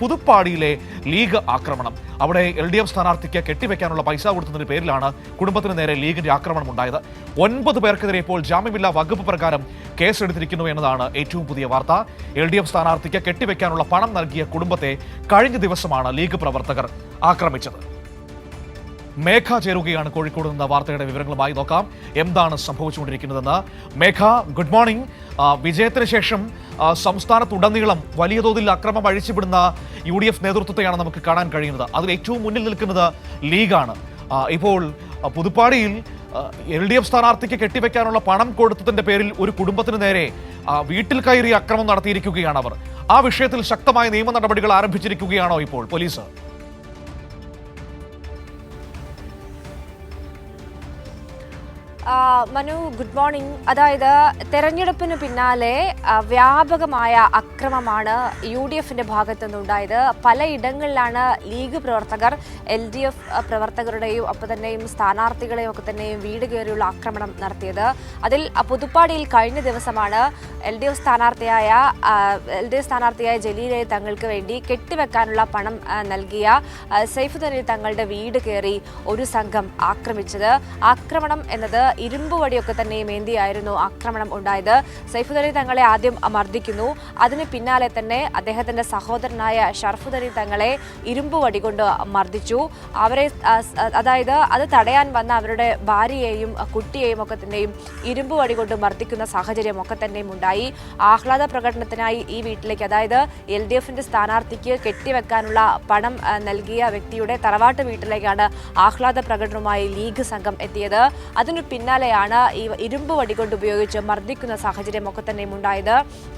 പുതുപ്പാടിയിലെ league ആക്രമണം. അവിടെ L D F സ്ഥാനാർത്ഥിക്ക് കെട്ടിവെക്കാനുള്ള പൈസ കൊടുത്തതിന്റെ പേരിലാണ് കുടുംബത്തിന് നേരെ ലീഗിന്റെ ആക്രമണം ഉണ്ടായത് ഒൻപത് പേർക്കെതിരെ ഇപ്പോൾ ജാമ്യമില്ലാ വകുപ്പ് പ്രകാരം കേസെടുത്തിരിക്കുന്നു എന്നതാണ് ഏറ്റവും പുതിയ വാർത്ത. എൽ ഡി എഫ് സ്ഥാനാർത്ഥിക്ക് കെട്ടിവെക്കാനുള്ള പണം നൽകിയ കുടുംബത്തെ കഴിഞ്ഞ ദിവസമാണ് ലീഗ് പ്രവർത്തകർ ആക്രമിച്ചത്. മേഘ ചേരുകയാണ് കോഴിക്കോട് നിന്ന് വാർത്തയുടെ വിവരങ്ങളുമായി. നോക്കാം എന്താണ് സംഭവിച്ചുകൊണ്ടിരിക്കുന്നതെന്ന്. മേഘ ഗുഡ് മോർണിംഗ്. വിജയത്തിന് ശേഷം സംസ്ഥാനത്തുടനീളം വലിയ തോതിൽ അക്രമം അഴിച്ചുവിടുന്ന യു ഡി എഫ് നേതൃത്വത്തെയാണ് നമുക്ക് കാണാൻ കഴിയുന്നത്. അതിൽ ഏറ്റവും മുന്നിൽ നിൽക്കുന്നത് ലീഗാണ്. ഇപ്പോൾ പുതുപ്പാടിയിൽ എൽ ഡി എഫ് സ്ഥാനാർത്ഥിക്ക് കെട്ടിവെക്കാനുള്ള പണം കൊടുത്തതിന്റെ പേരിൽ ഒരു കുടുംബത്തിന് നേരെ വീട്ടിൽ കയറി അക്രമം നടത്തിയിരിക്കുകയാണ് അവർ. ആ വിഷയത്തിൽ ശക്തമായ നിയമ നടപടികൾ ആരംഭിച്ചിരിക്കുകയാണോ ഇപ്പോൾ പോലീസ്? മനു ഗുഡ് മോർണിംഗ് അതായത് തെരഞ്ഞെടുപ്പിന് പിന്നാലെ വ്യാപകമായ അക്രമമാണ് യു ഡി എഫിന്റെ ഭാഗത്തു നിന്നുണ്ടായത് പലയിടങ്ങളിലാണ് ലീഗ് പ്രവർത്തകർ എൽ ഡി എഫ് പ്രവർത്തകരുടെയും ഒപ്പം തന്നെയും സ്ഥാനാർത്ഥികളെയും ഒക്കെ തന്നെയും വീട് കയറിയുള്ള ആക്രമണം നടത്തിയത്. അതിൽ പുതുപ്പാടിയിൽ കഴിഞ്ഞ ദിവസമാണ് എൽ ഡി എഫ് സ്ഥാനാർത്ഥിയായ എൽ ഡി എഫ് സ്ഥാനാർത്ഥിയായ ജലീലെ തങ്ങൾക്ക് വേണ്ടി കെട്ടിവെക്കാനുള്ള പണം നൽകിയ സൈഫുദ്ദീൻ തങ്ങളുടെ വീട് കയറി ഒരു സംഘം ആക്രമിച്ചത്. ആക്രമണം എന്നത് ഇരുമ്പ് വടിയൊക്കെ തന്നെയും ഏന്തിയായിരുന്നു ആക്രമണം ഉണ്ടായത്. സൈഫുദലി തങ്ങളെ ആദ്യം മർദ്ദിക്കുന്നു. അതിന് പിന്നാലെ തന്നെ അദ്ദേഹത്തിന്റെ സഹോദരനായ ഷർഫുദലി തങ്ങളെ ഇരുമ്പ് വടി കൊണ്ട് മർദ്ദിച്ചു. അവരെ അതായത് അത് തടയാൻ വന്ന അവരുടെ ഭാര്യയെയും കുട്ടിയെയും ഒക്കെ തന്നെയും ഇരുമ്പ് വടി കൊണ്ട് മർദ്ദിക്കുന്ന സാഹചര്യം ഒക്കെ തന്നെയും ഉണ്ടായി. ആഹ്ലാദ പ്രകടനത്തിനായി ഈ വീട്ടിലേക്ക് അതായത് എൽ ഡി എഫിന്റെ സ്ഥാനാർത്ഥിക്ക് കെട്ടിവെക്കാനുള്ള പണം നൽകിയ വ്യക്തിയുടെ തറവാട്ട് വീട്ടിലേക്കാണ് ആഹ്ലാദ പ്രകടനവുമായി ലീഗ് സംഘം എത്തിയത്. അതിനു പിന്നാലെയാണ് ഈ ഇരുമ്പ് വടി കൊണ്ട് ഉപയോഗിച്ച് മർദ്ദിക്കുന്ന സാഹചര്യമൊക്കെ തന്നെ ഉണ്ടായത്.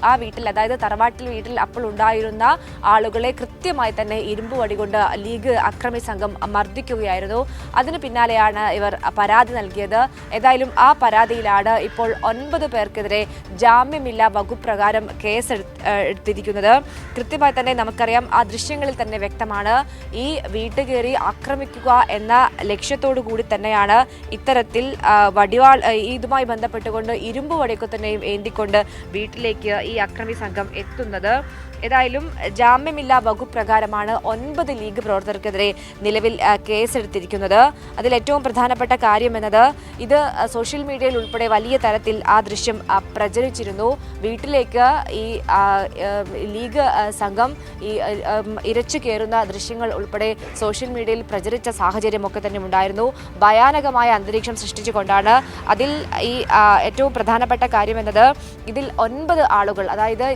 ആ വീട്ടിൽ അതായത് തറവാട്ടിൽ വീട്ടിൽ അപ്പോൾ ഉണ്ടായിരുന്ന ആളുകളെ കൃത്യമായി തന്നെ ഇരുമ്പ് വടി കൊണ്ട് ലീഗ് അക്രമി സംഘം മർദ്ദിക്കുകയായിരുന്നു. അതിന് പിന്നാലെയാണ് ഇവർ പരാതി നൽകിയത്. ഏതായാലും ആ പരാതിയിലാണ് ഇപ്പോൾ ഒൻപത് പേർക്കെതിരെ ജാമ്യമില്ല വകുപ്പ് പ്രകാരം കേസ് എടുത്തിരിക്കുന്നത്. കൃത്യമായി തന്നെ നമുക്കറിയാം ആ ദൃശ്യങ്ങളിൽ തന്നെ വ്യക്തമാണ്. ഈ വീട്ടുകയറി ആക്രമിക്കുക എന്ന ലക്ഷ്യത്തോടു കൂടി തന്നെയാണ് ഇത്തരത്തിൽ വടിവാൾ ഇതുമായി ബന്ധപ്പെട്ടുകൊണ്ട് ഇരുമ്പ് വടിയൊക്കെ തന്നെയും ഏന്തിക്കൊണ്ട് വീട്ടിലേക്ക് ഈ അക്രമി സംഘം എത്തുന്നത്. ഏതായാലും ജാമ്യമില്ലാ വകുപ്പ് പ്രകാരമാണ് ഒൻപത് ലീഗ് പ്രവർത്തകർക്കെതിരെ നിലവിൽ കേസെടുത്തിരിക്കുന്നത്. അതിൽ ഏറ്റവും പ്രധാനപ്പെട്ട കാര്യം എന്നത് ഇത് സോഷ്യൽ മീഡിയയിൽ ഉൾപ്പെടെ വലിയ തരത്തിൽ ആ ദൃശ്യം പ്രചരിച്ചിരുന്നു. വീട്ടിലേക്ക് ഈ ലീഗ് സംഘം ഈ ഇരച്ചു കയറുന്ന ദൃശ്യങ്ങൾ ഉൾപ്പെടെ സോഷ്യൽ മീഡിയയിൽ പ്രചരിച്ച സാഹചര്യമൊക്കെ തന്നെ ഉണ്ടായിരുന്നു ഭയാനകമായ അന്തരീക്ഷം സൃഷ്ടിച്ചുകൊണ്ടാണ് അതിൽ ഈ ഏറ്റവും പ്രധാനപ്പെട്ട കാര്യം എന്നത് ഇതിൽ ഒൻപത് ആളുകൾ അതായത്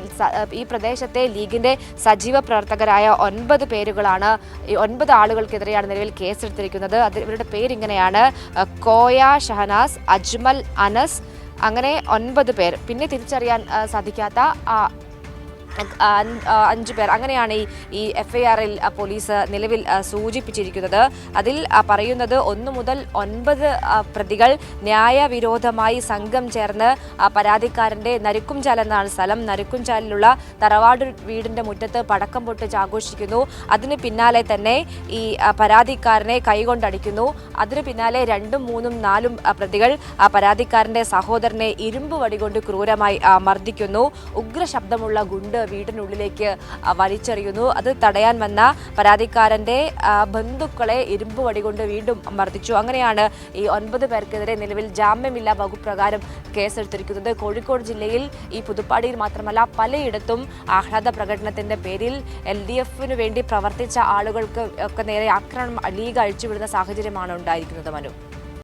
ഈ പ്രദേശത്തെ ലീഗിന്റെ സജീവ പ്രവർത്തകരായ ഒൻപത് പേരുകളാണ് ഈ ഒൻപത് ആളുകൾക്കെതിരെയാണ് നിലവിൽ കേസെടുത്തിരിക്കുന്നത്. അത് ഇവരുടെ പേരിങ്ങനെയാണ് കോയ ഷഹനാസ് അജ്മൽ അനസ് അങ്ങനെ ഒൻപത് പേർ. പിന്നെ തിരിച്ചറിയാൻ സാധിക്കാത്ത അഞ്ച് പേർ. അങ്ങനെയാണ് ഈ എഫ് ഐ ആറിൽ പോലീസ് നിലവിൽ സൂചിപ്പിച്ചിരിക്കുന്നത്. അതിൽ പറയുന്നത് ഒന്ന് മുതൽ ഒൻപത് പ്രതികൾ ന്യായവിരോധമായി സംഘം ചേർന്ന് പരാതിക്കാരന്റെ നരുക്കുംചാൽ എന്നാണ് സ്ഥലം. നരുക്കുംചാലിലുള്ള തറവാട് വീടിന്റെ മുറ്റത്ത് പടക്കം പൊട്ടിച്ച് ആഘോഷിക്കുന്നു. അതിന് പിന്നാലെ തന്നെ ഈ പരാതിക്കാരനെ കൈകൊണ്ടടിക്കുന്നു. അതിന് പിന്നാലെ രണ്ടും മൂന്നും നാലും പ്രതികൾ പരാതിക്കാരന്റെ സഹോദരനെ ഇരുമ്പ് വടികൊണ്ട് ക്രൂരമായി മർദ്ദിക്കുന്നു. ഉഗ്രശബ്ദമുള്ള ഗുണ്ട് വീടിനുള്ളിലേക്ക് വലിച്ചെറിയുന്നു. അത് തടയാൻ വന്ന പരാതിക്കാരന്റെ ബന്ധുക്കളെ ഇരുമ്പ് വടികൊണ്ട് വീണ്ടും മർദ്ദിച്ചു. അങ്ങനെയാണ് ഈ ഒൻപത് പേർക്കെതിരെ നിലവിൽ ജാമ്യമില്ലാ വകുപ്പ് പ്രകാരം കേസെടുത്തിരിക്കുന്നത്. കോഴിക്കോട് ജില്ലയിൽ ഈ പുതുപ്പാടിയിൽ മാത്രമല്ല പലയിടത്തും ആഹ്ലാദ പ്രകടനത്തിന്റെ പേരിൽ എൽ ഡി എഫിന് വേണ്ടി പ്രവർത്തിച്ച ആളുകൾക്ക് ഒക്കെ നേരെ ആക്രമണം ലീഗ് അഴിച്ചുവിടുന്ന സാഹചര്യമാണ് ഉണ്ടായിരിക്കുന്നത് മനു.